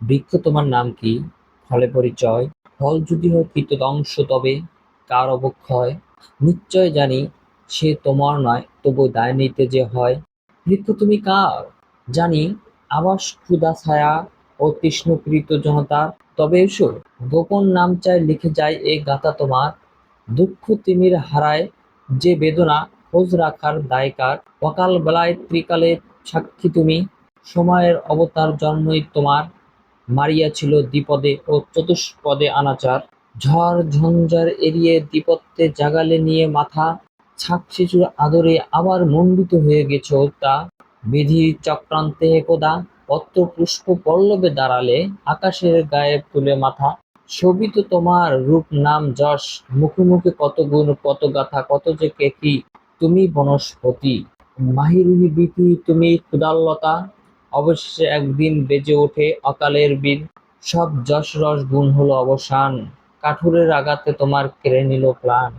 বৃক্ষ তোমার নাম কি? ফলে পরিচয়। ফল যদি হয় কীটদংশ তবে কার অবক্ষয়? নিশ্চয় জানি সে তোমার নয়, তবু দায় নিতে যে হয়। বৃক্ষ তুমি কার? জানি আবাস ক্ষুদা ছায়া ও তৃষ্ণকৃত জনতা। তবে এসো, গোপন নাম চাই লিখে যায় এ গাথা তোমার। দুঃখ তিমির হারায় যে বেদনা, খোঁজ রাখার দায়কার অকাল বেলায় ত্রিকালে সাক্ষী তুমি। সময়ের অবতার জন্মই তোমার। মারিয়াছিল দ্বিপদে ও চতুষ্পদে আনাচার। ঝড় ঝঞ্ঝার এড়িয়ে দ্বিপত্তে জাগালে নিয়ে মাথা ছাক শিশুর আদরে আবার মণ্ডিত হয়ে গেছো তা। বিধির চক্রান্তে একদা পত্র পুষ্প পল্লবে দাঁড়ালে আকাশের গায়ে তুলে মাথা। ছবি তো তোমার রূপ নাম যশ মুখে মুখে কত গুণ, কত গাথা, কত যে কে কি, তুমি বনস্পতি। মাহিরুহি বিধি তুমি ক্ষুদাল্লতা অবশেষে একদিন বেজে ওঠে অকালের বীর সব যশ রস গুণ হলো অবসান। কাঠুরের আঘাতে তোমার কেড়ে নিল প্রাণ।